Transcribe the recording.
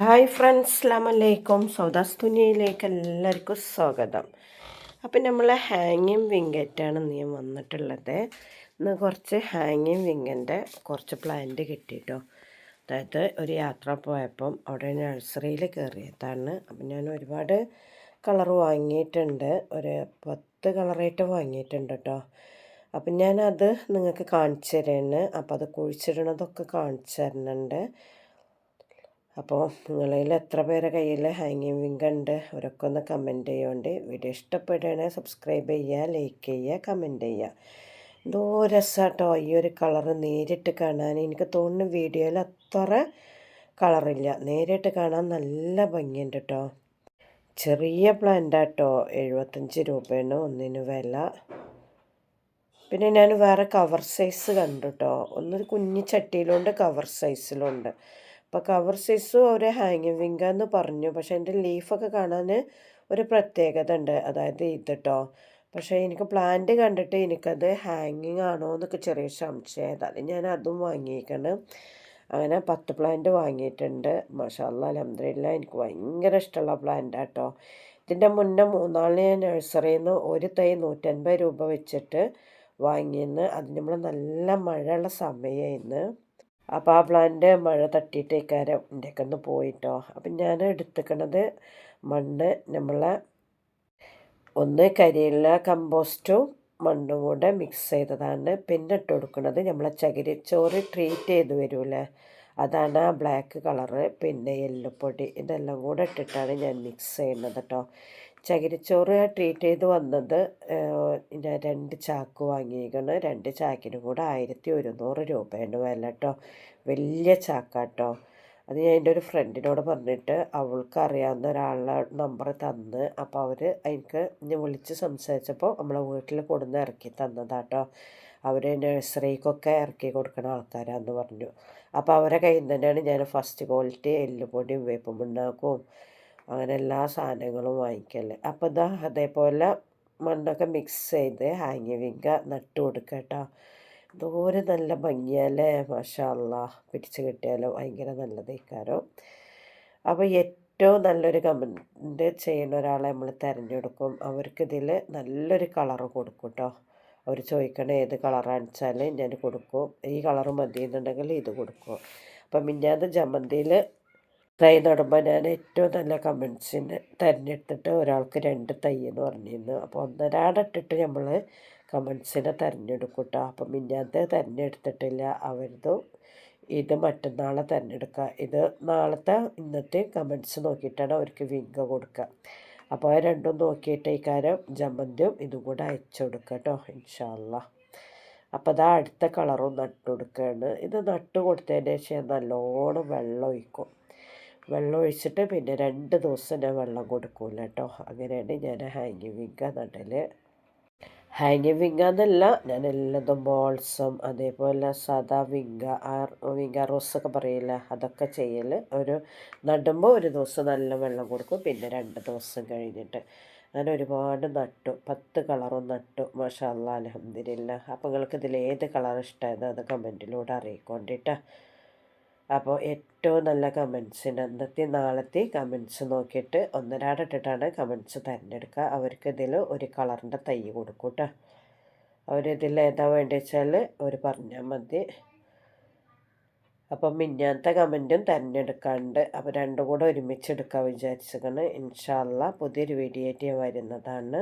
Hi friends അസ്ലാമലൈക്കും സൗദാസ് തുനിയയിലേക്ക് എല്ലാവർക്കും സ്വാഗതം. അപ്പം നമ്മൾ ഹാങ്ങിങ് വിങ്കറ്റാണ് നീ വന്നിട്ടുള്ളത്. ഇന്ന് കുറച്ച് ഹാങ്ങിങ് വിങ്ങിന്റെ കുറച്ച് പ്ലാന്റ് കിട്ടിയിട്ടോ അതായത് ഒരു യാത്ര പോയപ്പം അവിടെ നഴ്സറിയിൽ കയറിയതാണ്. അപ്പം ഞാൻ ഒരുപാട് കളർ വാങ്ങിയിട്ടുണ്ട്. ഒരു പത്ത് കളറായിട്ട് വാങ്ങിയിട്ടുണ്ട് കേട്ടോ അപ്പം ഞാനത് നിങ്ങൾക്ക് കാണിച്ചു തരുന്നു അപ്പം അത് കുഴിച്ചിടണതൊക്കെ കാണിച്ചു തരുന്നുണ്ട് അപ്പോൾ നിങ്ങളിൽ എത്ര പേരെ കയ്യിൽ ഹാങ്ങിങ് വിങ്ക് ഉണ്ട് അവരൊക്കെ ഒന്ന് കമന്റ് ചെയ്യുകൊണ്ട് വീഡിയോ ഇഷ്ടപ്പെടുകയാണെ സബ്സ്ക്രൈബ് ചെയ്യുക ലൈക്ക് ചെയ്യുക കമന്റ് ചെയ്യുക. എന്തോ രസമാട്ടോ ഈ ഒരു കളറ് നേരിട്ട് കാണാൻ. എനിക്ക് തോന്നുന്നു വീഡിയോയിൽ അത്ര കളറില്ല നേരിട്ട് കാണാൻ നല്ല ഭംഗിയുണ്ട് കേട്ടോ ചെറിയ പ്ലാന്റാട്ടോ എഴുപത്തഞ്ച് രൂപയാണ്. ഒന്നിന് വില. പിന്നെ ഞാൻ വേറെ കവർ സൈസ് കണ്ടു കേട്ടോ ഒന്നൊരു കുഞ്ഞു ചട്ടിയിലുണ്ട് കവർ സൈസിലുണ്ട് അപ്പോൾ കവർ സൈസ് ഒരു ഹാങ്ങിങ് വിങ്ക എന്ന് പറഞ്ഞു. പക്ഷേ എന്റെ ലീഫൊക്കെ കാണാൻ ഒരു പ്രത്യേകത ഉണ്ട്. അതായത് ഇത് കേട്ടോ പക്ഷേ എനിക്ക് പ്ലാന്റ് കണ്ടിട്ട് എനിക്കത് ഹാങ്ങിങ് ആണോ എന്നൊക്കെ ചെറിയ സംശയം അത് ഞാൻ അതും വാങ്ങിയിരിക്കണം അങ്ങനെ പത്ത് പ്ലാന്റ് വാങ്ങിയിട്ടുണ്ട്. മഷാല്ല അലഹമില്ല എനിക്ക് ഭയങ്കര ഇഷ്ടമുള്ള പ്ലാന്റ് കേട്ടോ ഇതിന്റെ മുന്നേ മൂന്നാളിന് ഞാൻ നഴ്സറിയിൽ നിന്ന് ഒരു തൈ നൂറ്റൻപത് രൂപ വെച്ചിട്ട് വാങ്ങിയെന്ന്. അത് നമ്മൾ നല്ല മഴയുള്ള സമയമായിരുന്നു അപ്പോൾ ആ പ്ലാന്റ് മഴ തട്ടിയിട്ടേക്കാരം എന്റെയൊക്കെ ഒന്ന് പോയിട്ടോ. അപ്പം ഞാൻ എടുത്തിക്കണത് മണ്ണ് നമ്മളെ ഒന്ന് കരിയില കമ്പോസ്റ്റും മണ്ണും കൂടെ മിക്സ് ചെയ്തതാണ്. പിന്നെ ഇട്ട് കൊടുക്കുന്നത് നമ്മളെ ചോറ് ട്രീറ്റ് ചെയ്ത് വരൂലേ. അതാണ് ആ ബ്ലാക്ക് കളറ് പിന്നെ എല്ലുപൊടി ഇതെല്ലാം കൂടെ ഇട്ടിട്ടാണ് ഞാൻ മിക്സ് ചെയ്യുന്നത് കേട്ടോ ചകിരിച്ചോറ് ട്രീറ്റ് ചെയ്ത് വന്നത് ഞാൻ രണ്ട് ചാക്ക് വാങ്ങിയിരിക്കുന്നത് രണ്ട് ചാക്കിന് കൂടെ ആയിരത്തി ഒരുന്നൂറ് രൂപയാണ് വില കേട്ടോ വലിയ ചാക്കാട്ടോ അത് ഞാൻ എന്റെ ഒരു ഫ്രണ്ടിനോട് പറഞ്ഞിട്ട് അവൾക്ക് അറിയാവുന്ന ഒരാളുടെ നമ്പർ തന്ന് അപ്പോൾ അവർ എനിക്ക് ഞാൻ വിളിച്ച് സംസാരിച്ചപ്പോൾ നമ്മളെ വീട്ടിൽ കൊടുന്ന് ഇറക്കി തന്നതാട്ടോ അവർ നഴ്സറിക്കൊക്കെ ഇറക്കി കൊടുക്കുന്ന ആൾക്കാരാന്ന് പറഞ്ഞു. അപ്പോൾ അവരെ കയ്യിൽ നിന്ന് തന്നെയാണ് ഞാൻ ഫസ്റ്റ് ക്വാളിറ്റി എല്ലുപൊടിയും വേപ്പം ഉണ്ടാക്കും അങ്ങനെ എല്ലാ സാധനങ്ങളും വാങ്ങിക്കൽ. അപ്പോൾ ഇതാ അതേപോലെ മണ്ണൊക്കെ മിക്സ് ചെയ്ത് ഹാങ്ങിവിങ്ക നട്ട് കൊടുക്കുക കേട്ടോ. ദൂരെ നല്ല ഭംഗിയല്ലേ മഷാല്ല പിടിച്ച് കിട്ടിയാലോ ഭയങ്കര നല്ലതേക്കാരോ. അപ്പോൾ ഏറ്റവും നല്ലൊരു കമന്റ് ചെയ്യുന്ന ഒരാളെ നമ്മൾ തിരഞ്ഞെടുക്കും. അവർക്കിതിൽ നല്ലൊരു കളർ കൊടുക്കും കേട്ടോ അവർ ചോദിക്കണ ഏത് കളറാണെന്ന് വെച്ചാൽ ഞാൻ കൊടുക്കും. ഈ കളറ് മതി എന്നുണ്ടെങ്കിൽ ഇത് കൊടുക്കും. അപ്പം മിന്നാന്ന് ജമന്തിയിൽ തൈ നടുമ്പോൾ ഞാൻ ഏറ്റവും നല്ല കമൻസിന് തിരഞ്ഞെടുത്തിട്ട് ഒരാൾക്ക് രണ്ട് തൈ എന്ന് പറഞ്ഞിരുന്നു. അപ്പോൾ ഒന്നരാടിട്ടിട്ട് നമ്മൾ കമൻസിനെ തിരഞ്ഞെടുക്കും കേട്ടോ അപ്പം മിന്നാത്തെ തിരഞ്ഞെടുത്തിട്ടില്ല. അവരതും ഇത് മറ്റന്നാളെ തിരഞ്ഞെടുക്കുക ഇത് നാളത്തെ ഇന്നത്തെ കമൻസ് നോക്കിയിട്ടാണ് അവർക്ക് വിങ്ക കൊടുക്കുക അപ്പോൾ രണ്ടും നോക്കിയിട്ട് ഈ കാര്യം ജമന്തും ഇതും കൂടെ അയച്ചു കൊടുക്കുക കേട്ടോ ഇൻഷാല്ല അപ്പോൾ അതാ അടുത്ത കളറും നട്ടു കൊടുക്കുകയാണ് ഇത് നട്ട് കൊടുത്തതിന് ശേഷം നല്ലോണം വെള്ളം ഒഴിക്കും. വെള്ളം ഒഴിച്ചിട്ട് പിന്നെ രണ്ട് ദിവസം ഞാൻ വെള്ളം കൊടുക്കൂല കേട്ടോ. അങ്ങനെയാണ് ഞാൻ ഹാങ്ങിങ് വിങ്ക നടൽ ഹാങ്ങിങ് വിങ്ങ എന്നല്ല ഞാൻ എല്ലാതും ബോൾസും അതേപോലെ സാധാ വിങ്ക ആ റോസ് ഒക്കെ പറയില്ല അതൊക്കെ ചെയ്യൽ ഒരു നടുമ്പോൾ ഒരു ദിവസം നല്ല വെള്ളം കൊടുക്കും പിന്നെ രണ്ട് ദിവസം കഴിഞ്ഞിട്ട് അങ്ങനെ ഒരുപാട് നട്ടു. പത്ത് കളറും നട്ടു. മാഷാ അല്ലാ അലഹമ്മദില്ല അപ്പോൾ നിങ്ങൾക്ക് ഇതിൽ ഏത് കളർ ഇഷ്ടമായത് അത് കമന്റിലൂടെ അറിയിക്കൊണ്ടിട്ടാ. അപ്പോൾ ഏറ്റവും നല്ല കമൻസിന് അന്നത്തെ നാളത്തെ കമൻസ് നോക്കിയിട്ട് ഒന്നരാടിട്ടിട്ടാണ് കമൻസ് തിരഞ്ഞെടുക്കുക. അവർക്ക് ഇതിൽ ഒരു കളറിന്റെ തൈ കൊടുക്കും കേട്ടോ. അവരിതിൽ ഏതാ വേണ്ടി വെച്ചാൽ അവർ പറഞ്ഞാൽ മതി. അപ്പം മിന്നാത്ത കമന്റും തിരഞ്ഞെടുക്കാണ്ട് അപ്പോൾ രണ്ടും കൂടെ ഒരുമിച്ച് എടുക്കാൻ വിചാരിച്ചിരിക്കണം ഇൻഷാല്ല പുതിയൊരു വീഡിയോ ആയിട്ട് വരുന്നതാണ്.